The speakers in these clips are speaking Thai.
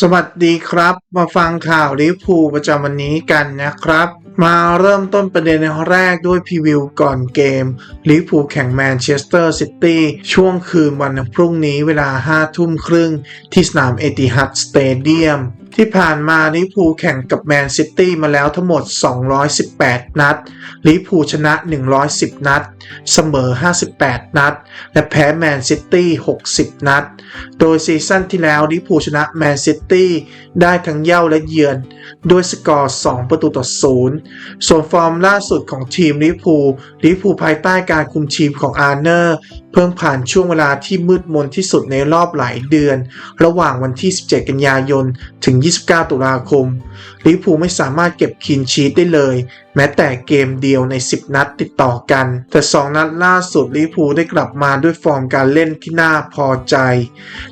สวัสดีครับ มาฟังข่าวลิพูประจำวันนี้กันนะครับ มาเริ่มต้นประเด็นแรกด้วยพรีวิวก่อนเกมลิพูแข่งแมนเชสเตอร์ซิตี้ช่วงคืนวันพรุ่งนี้เวลา5ทุ่มครึ่งที่สนามเอติฮัดสเตเดียม ที่ผ่านมาลิพูแข่งกับแมนซิตี้มาแล้วทั้งหมด 218 นัดลิพูชนะ 110 นัด เสมอ 58 นัด และแพ้แมนซิตี้ 60 นัด โดยซีซั่นที่แล้วลิพูชนะแมนซิตี้ได้ทั้งเย่าและเยือน ด้วยสกอร์ 2 ประตูต่อ 0 ส่วนฟอร์มล่าสุดของทีมลิพูลิพูภายใต้การคุมทีมของอาร์เนอร์ เพิ่งผ่านช่วงเวลาที่มืดมนที่สุดในรอบหลายเดือน ระหว่างวันที่ 17 กันยายน ถึง 29 ตุลาคม ลิเวอร์พูลไม่สามารถเก็บคีนชีตได้เลย แม้แต่เกมเดียวใน 10 นัดติดต่อกัน แต่ 2 นัดล่าสุดลิเวอร์พูลได้กลับมาด้วยฟอร์มการเล่นที่น่าพอใจ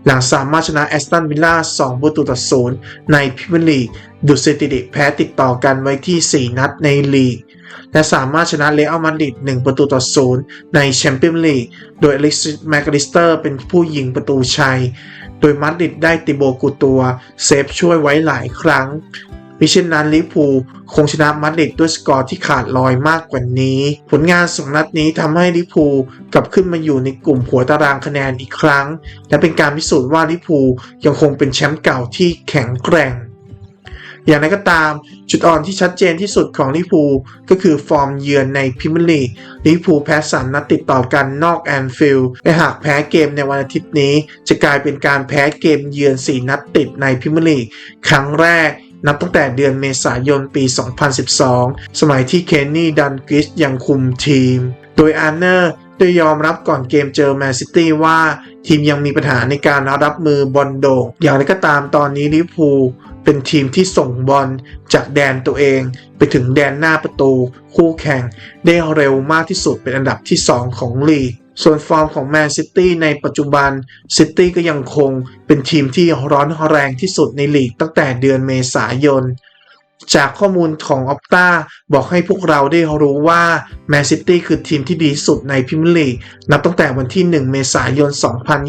หลังสามารถชนะแอสตันวิลล่า 2 ประตูต่อ0ในพรีเมียร์ลีกดุสถิติแพ้ติดต่อกันไว้ที่ 4 นัดในลีก และสามารถชนะเรอัลมาดริด1ประตูต่อ0ในแชมเปี้ยนลีก โดยอล็กซ์แมคลิสเตอร์เป็นผู้ยิงประตูชัย โดยมาดริดได้ติโบกูตัวเซฟช่วยไว้หลายครั้งมิเช่นนั้นลิเวอร์พูคงชนะมาดริดด้วยสกอร์ที่ขาดลอยมากกว่านี้ ผลงานสองนัดนี้ทำให้ลิเวอร์พูกลับขึ้นมาอยู่ในกลุ่มหัวตารางคะแนนอีกครั้ง และเป็นการพิสูจน์ว่าลิเวอร์พูยังคงเป็นแชมป์เก่าที่แข็งแกร่ง อย่างไรก็ตามจุดอ่อนที่ชัดเจนที่สุดของลิพูก็คือฟอร์มเยือนในพรีเมียร์ลีกลิพูแพ้สามนัดติดต่อกันนอกแอนฟิลด์และหากแพ้เกมในวันอาทิตย์นี้ จะกลายเป็นการแพ้เกมเยือน 4 นัดติดในพรีเมียร์ลีกครั้งแรกนับตั้งแต่เดือนเมษายนปี 2012 สมัยที่เคนนี่ดันกิชยังคุมทีม โดยอาร์เนอร์ ด้ยอมรับก่อนเกมเจอแมนซิตี้ว่าทีมยังมีปัญหาในการรับมือบอลโด่งอย่างไรก็ตามตอนนี้ลิเวอร์พูลเป็นทีมที่ส่งบอลจากแดนตัวเอง ไปถึงแดนหน้าประตู คู่แข่ง ได้เร็วมากที่สุดเป็นอันดับที่ 2 ของลีก ส่วนฟอร์มของแมนซิตี้ในปัจจุบันซิตี้ก็ยังคงเป็นทีมที่ร้อนแรงที่สุดในลีกตั้งแต่เดือนเมษายน จากข้อมูลของออ t ตาบอกให้พวกเราได้รู้ว่าแมนซิตี้คือทีมที่ดีสุดในพรีเมียร์ลีกนับตั้งแต่วันที่ 1 เมษายน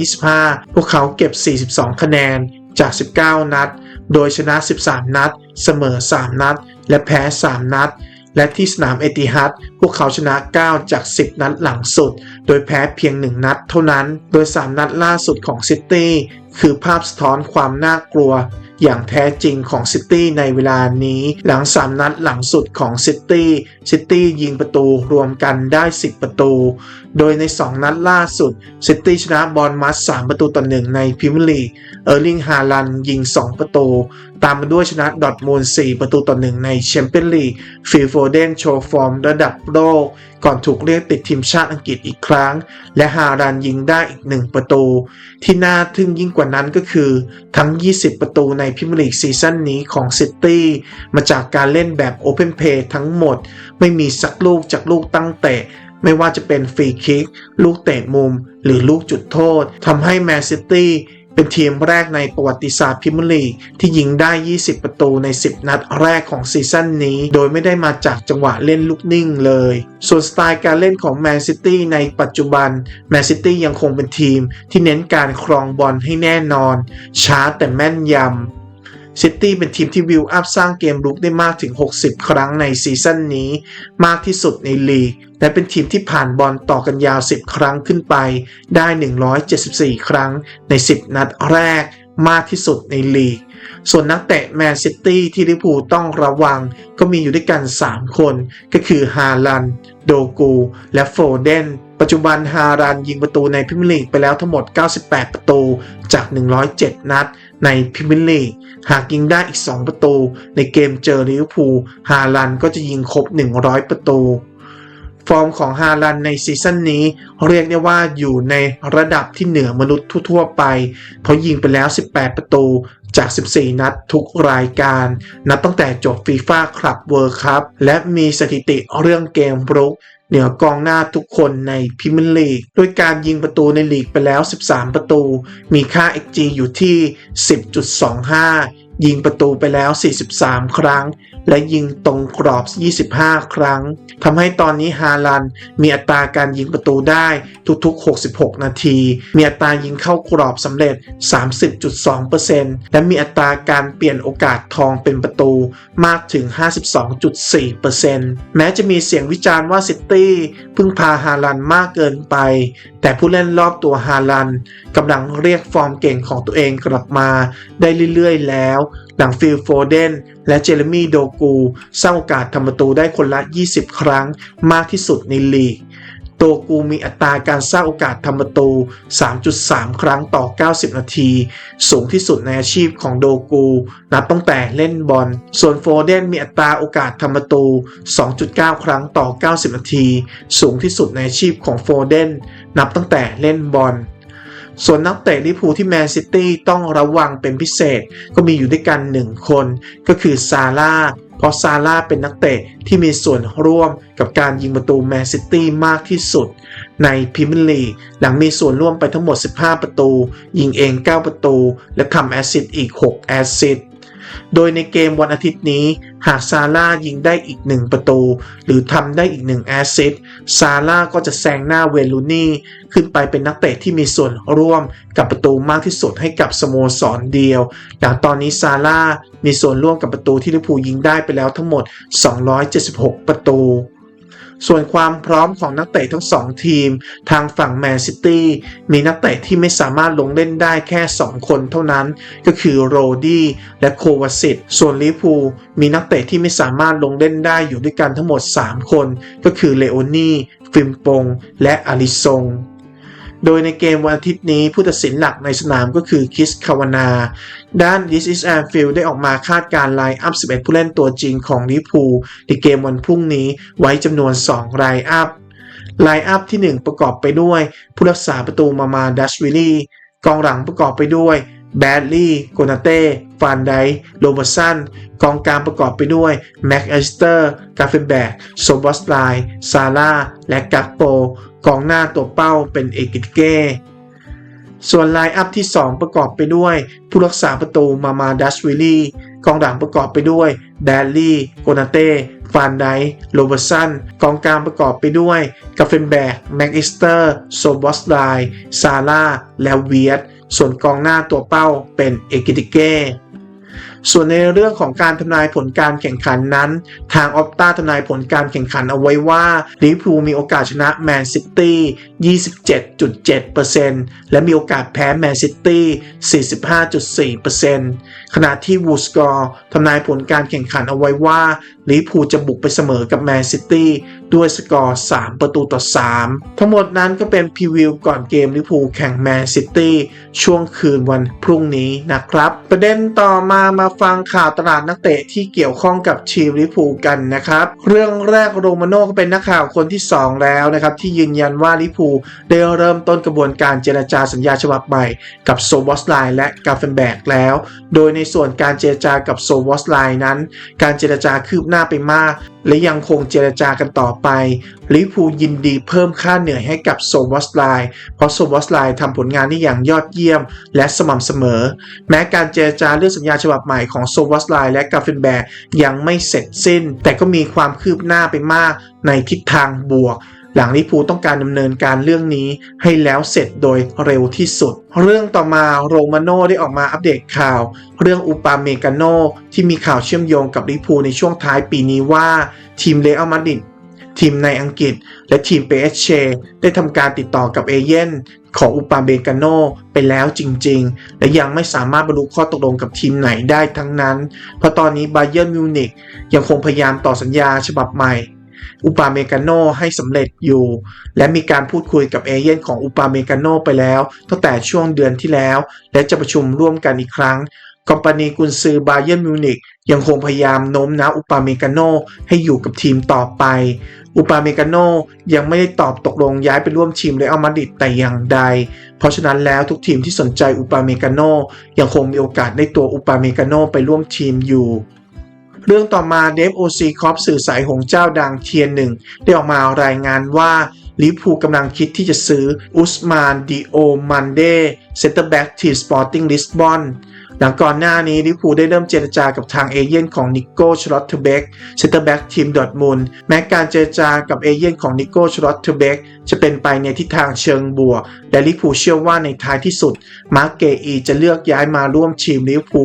2025 พวกเขาเก็บ 42 คะแนนจาก 19 นัด โดยชนะ 13 นัด เสมอ 3 นัด และแพ้ 3 นัด และที่สนามเอติฮัดพวกเขาชนะ 9 จาก 10 นัดหลังสุด โดยแพ้เพียง 1 นัดเท่านั้น โดย 3 นัดล่าสุดของซิตี้ คือภาพสะท้อนความน่ากลัวอย่างแท้จริงของซิตี้ในเวลานี้ หลัง3นัดหลังสุดของซิตี้ซิตี้ยิงประตูรวมกันได้ 10 ประตู โดยใน 2 นัดล่าสุดซิตี้ชนะบอลมัส3ประตูต่อ1ในพรีเมียร์ลีกเออร์ลิงฮาลันยิง 2 ประตู ตามมาด้วยชนะดอทมูล4ประตูต่อ1ในแชมเปี้ยนลีกฟิลโฟเดนโชว์ฟอร์มระดับโลก ก่อนถูกเรียกติดทีมชาติอังกฤษอีกครั้ง และฮารันยิงได้อีก 1 ประตู ที่น่าทึ่งยิ่งกว่านั้นก็คือทั้ง 20 ประตูในพิมลีกซีซั่นนี้ของซิตี้มาจากการเล่นแบบโอเพนเพย์ทั้งหมด ไม่มีสักลูกจากลูกตั้งเตะ ไม่ว่าจะเป็นฟรีคิก ลูกเตะมุม หรือลูกจุดโทษทำให้แมนซิตี้ เป็นทีมแรกในประวัติศาสตร์พิมลีที่ยิงได้ 20 ประตูใน 10 นัดแรกของซีซั่นนี้ โดยไม่ได้มาจากจังหวะเล่นลูกนิ่งเลย ส่วนสไตล์การเล่นของแมนซิตี้ในปัจจุบัน แมนซิตี้ยังคงเป็นทีมที่เน้นการครองบอลให้แน่นอน ช้าแต่แม่นยำ ซิตี้เป็นทีมที่วิวอัพสร้างเกมรุกได้มากถึง 60 ครั้งในซีซั่นนี้ มากที่สุดในลีก และเป็นทีมที่ผ่านบอลต่อกันยาว 10 ครั้งขึ้นไป ได้ 174 ครั้งใน 10 นัดแรก มากที่สุดในลีก ส่วนนักเตะแมนซิตี้ที่ลิพูต้องระวัง ก็มีอยู่ด้วยกัน 3 คน ก็คือฮาลัน โดกู และโฟเดนปัจจุบันฮารันยิงประตูในพรีเมียร์ลีกไปแล้วทั้งหมด 98 ประตูจาก 107 นัด ในพรีเมียร์ลีกหากยิงได้อีก 2 ประตู ในเกมเจอลิเวอร์พูลฮาลันก็จะยิงครบ 100 ประตู ฟอร์มของฮาลันในซีซั่นนี้ เรียกได้ว่าอยู่ในระดับที่เหนือมนุษย์ทั่วๆไป เพราะยิงไปแล้ว 18 ประตูจาก 14 นัดทุกรายการ นับตั้งแต่จบฟีฟ่าคลับเวิร์คัพและมีสถิติเรื่องเกมรุก เหนือกองหน้าทุกคนในพิมลีกด้วยการยิงประตูในลีกไปแล้ว 13 ประตู มีค่า XG อยู่ที่ 10.25 ยิงประตูไปแล้ว 43 ครั้งและยิงตรงกรอบ 25 ครั้ง ทำให้ตอนนี้ฮาลันมีอัตราการยิงประตูได้ทุกๆ 66 นาที มีอัตรายิงเข้ากรอบสำเร็จ 30.2%และมีอัตราการเปลี่ยนโอกาสทองเป็นประตูมากถึง 52.4%แม้จะมีเสียงวิจารณ์ว่าซิตี้พึ่งพาฮาลันมากเกินไป แต่ผู้เล่นรอบตัวฮาลันกำลังเรียกฟอร์มเก่งของตัวเองกลับมาได้เรื่อยๆแล้วหลังฟิลโฟเดนและเจเรมี่โดกูสร้างโอกาสทำประตูได้คนละ 20 ครั้งมากที่สุดในลีกโดกูมีอัตราการสร้างโอกาสทำประตู 3.3 ครั้งต่อ 90 นาที สูงที่สุดในอาชีพของโดกู นับตั้งแต่เล่นบอล ส่วนโฟเดนมีอัตราโอกาสทำประตู 2.9 ครั้งต่อ 90 นาที สูงที่สุดในอาชีพของโฟเดน นับตั้งแต่เล่นบอล ส่วนนักเตะลิพูที่แมนซิตี้ต้องระวังเป็นพิเศษ ก็มีอยู่ด้วยกันหนึ่งคน ก็คือซาร่าเพราะซาร่าเป็นนักเตะที่มีส่วนร่วมกับการยิงประตูแมนซิตี้มากที่สุด ในพรีเมียร์ลีกหลังมีส่วนร่วมไปทั้งหมด 15 ประตู ยิงเอง 9 ประตู และทำแอสซิสต์อีก 6 แอสซิสต์ โดยในเกมวันอาทิตย์นี้ หากซาร่ายิงได้อีก 1 ประตู หรือทำได้อีก 1 แอสซิสซาร่าก็จะแซงหน้าเวลูนี่ ขึ้นไปเป็นนักเตะที่มีส่วนร่วมกับประตูมากที่สุดให้กับสโมสรเดียวอย่างตอนนี้ซาร่ามีส่วนร่วมกับประตูที่ลิเวอร์พูลยิงได้ไปแล้วทั้งหมด 276 ประตู ส่วนความพร้อมของนักเตะทั้งสองทีม ทางฝั่งแมนซิตี้มีนักเตะที่ไม่สามารถลงเล่นได้แค่ 2 คนเท่านั้น ก็คือโรดี้และโควาสิตส่วนลิฟวูมีนักเตะที่ไม่สามารถลงเล่นได้อยู่ด้วยกันทั้งหมด 3 คน ก็คือเลโอนี่ฟิมปง และอาริซง โดยในเกมวันอาทิตย์นี้ผู้ตัดสินหลักในสนามก็คือคิสคาวานา ด้าน This is Anfield ได้ออกมาคาดการไลน์อัพ 11 ผู้เล่นตัวจริงของลิพูในเกมวันพรุ่งนี้ไว้จำนวน 2 ไลน์อัพ ไลน์อัพที่ 1 ประกอบไปด้วย ผู้รักษาประตูมามาดัชวิลลี่กองหลังประกอบไปด้วยแบดลี่โกนาเต้ฟานไดโรเบอร์สันกองกลางประกอบไปด้วยแม็กเอสเตอร์กาเฟนแบกโซบอสไลซาร่าและกักโป กองหน้าตัวเป้าเป็นเอกิเก้ส่วนไลน์อัพที่ 2 ประกอบไปด้วย ผู้รักษาประตูมามาดัชวิลลี่กองหลังประกอบไปด้วยแดลลี่โกนาเต้ฟานไดโรเบอร์สันกองกลางประกอบไปด้วยกาเฟนแบกแม็กอิสเตอร์โซบอสไลซาร่าและเวียตส่วนกองหน้าตัวเป้าเป็นเอกิติเก้ ส่วนในเรื่องของการทำนายผลการแข่งขันนั้น ทางออปตาทำนายผลการแข่งขันเอาไว้ว่าลิเวอร์พูลมีโอกาสชนะแมนซิตี้27.7%และมีโอกาสแพ้แมนซิตี้45.4%ขณะที่วูสกอร์ทำนายผลการแข่งขันเอาไว้ว่าลิเวอร์พูลจะบุกไปเสมอกับแมนซิตี้ด้วยสกอร์ 3 ประตูต่อ 3 ทั้งหมดนั้นก็เป็นพรีวิวก่อนเกมลิเวอร์พูลแข่งแมนซิตี้ช่วงคืนวันพรุ่งนี้นะครับ ประเด็นต่อมามาฟังข่าวตลาดนักเตะที่เกี่ยวข้องกับทีมลิเวอร์พูลกันนะครับ เรื่องแรกโรมาโน่ก็เป็นนักข่าวคนที่ 2 แล้วนะครับที่ยืนยันว่าลิเวอร์พูลได้เริ่มต้นกระบวนการเจรจาสัญญาฉบับใหม่กับโซบอสไลน์และกาเฟนแบกแล้ว โดยในส่วนการเจรจากับโซบอสไลน์นั้น การเจรจาคืบหน้าไปมาก และยังคงเจรจากันต่อไปลิพูยินดีเพิ่มค่าเหนื่อยให้กับโซบอสไลน์เพราะโซบอสไลน์ทำผลงานได้อย่างยอดเยี่ยม และสม่ำเสมอ แม้การเจรจาเรื่องสัญญาฉบับใหม่ของโซบอสไลน์และกาเฟนแบกยังไม่เสร็จสิ้น แต่ก็มีความคืบหน้าไปมากในทิศทางบวก หลังลิเวอร์พูต้องการดำเนินการเรื่องนี้ให้แล้วเสร็จโดยเร็วที่สุด เรื่องต่อมาโรมาโน่ได้ออกมาอัปเดตข่าว เรื่องอุปาเมกาโนที่มีข่าวเชื่อมโยงกับลิเวอร์พูในช่วงท้ายปีนี้ว่า ทีมเรอัลมาดริดทีมในอังกฤษ และทีมเปเอเชได้ทำการติดต่อกับเอเย่นของอุปาเมกาโนไปแล้วจริง ๆ และยังไม่สามารถบรรลุข้อตกลงกับทีมไหนได้ทั้งนั้น เพราะตอนนี้บาเยิร์มิวนิกยังคงพยายามต่อสัญญาฉบับใหม่ อุปาเมกาโนให้สำเร็จอยู่ และมีการพูดคุยกับเอเย่นของอุปาเมกาโนไปแล้ว ตั้งแต่ช่วงเดือนที่แล้ว และจะประชุมร่วมกันอีกครั้งคอมพานีกุนซือบาเยิร์นมิวนิกยังคงพยายามโน้มน้าวอุปาเมกาโนให้อยู่กับทีมต่อไป อุปาเมกาโนยังไม่ได้ตอบตกลงย้ายไปร่วมทีมเรอัลมาดริดแต่อย่างใด เพราะฉะนั้นแล้วทุกทีมที่สนใจอุปาเมกาโนยังคงมีโอกาสได้ตัวอุปาเมกาโนไปร่วมทีมอยู่ เรื่องต่อมาเดฟโอซีคอปสื่อสายหงเจ้าดังเทียนหนึ่งได้ออกมารายงานว่าลิพูกำลังคิดที่จะซื้ออุสมานดิโอมันเดเซนเตอร์แบ็กทีมสปอร์ติ้งลิสบอนหลังก่อนหน้านี้ลิพูได้เริ่มเจรจากับทางเอเย่นของนิโก้ชลอตเทเบกเซนเตอร์แบ็กทีมดอทมุนแม้การเจรจากับเอเย่นของนิโก้ชลอตเทเบกจะเป็นไปในทิศทางเชิงบวกและลิพูเชื่อว่าในท้ายที่สุดมาร์เกอีจะเลือกย้ายมาร่วมทีมลิพู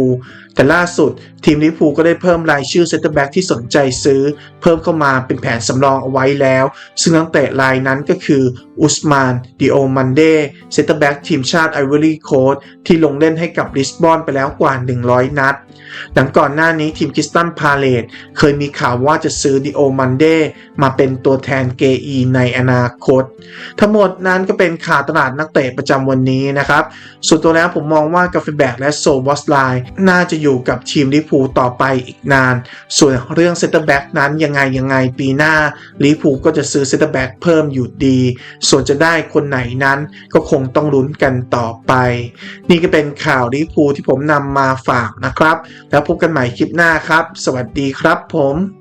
แต่ล่าสุด ทีมลิเวอร์พูลก็ได้เพิ่มรายชื่อเซนเตอร์แบ็กที่สนใจซื้อ เพิ่มเข้ามาเป็นแผนสำรองเอาไว้แล้ว ซึ่งนักเตะรายนั้นก็คืออุสมานดิโอมันเดเซนเตอร์แบ็กทีมชาติไอวอรี่โคสต์ที่ลงเล่นให้กับลิสบอนไปแล้วกว่า 100 นัด หลังก่อนหน้านี้ทีมคริสตันพาเลตเคยมีข่าวว่าจะซื้อดิโอมันเดมาเป็นตัวแทนเกอีในอนาคต ทั้งหมดนั้นก็เป็นข่าวตลาดนักเตะประจำวันนี้นะครับส่วนตัวแล้วผมมองว่ากาเฟแบกและโซวอสไลน์น่าจะอยูู่่กับทีมลิพูต่อไปอีกนาน ส่วนเรื่องเซตเตอร์แบ็กนั้นยังไงยังไงปีหน้าลิพูก็จะซื้อเซตเตอร์แบ็กเพิ่มอยู่ดี ส่วนจะได้คนไหนนั้นก็คงต้องลุ้นกันต่อไป นี่ก็เป็นข่าวลิพูที่ผมนำมาฝากนะครับ แล้วพบกันใหม่คลิปหน้าครับ สวัสดีครับผม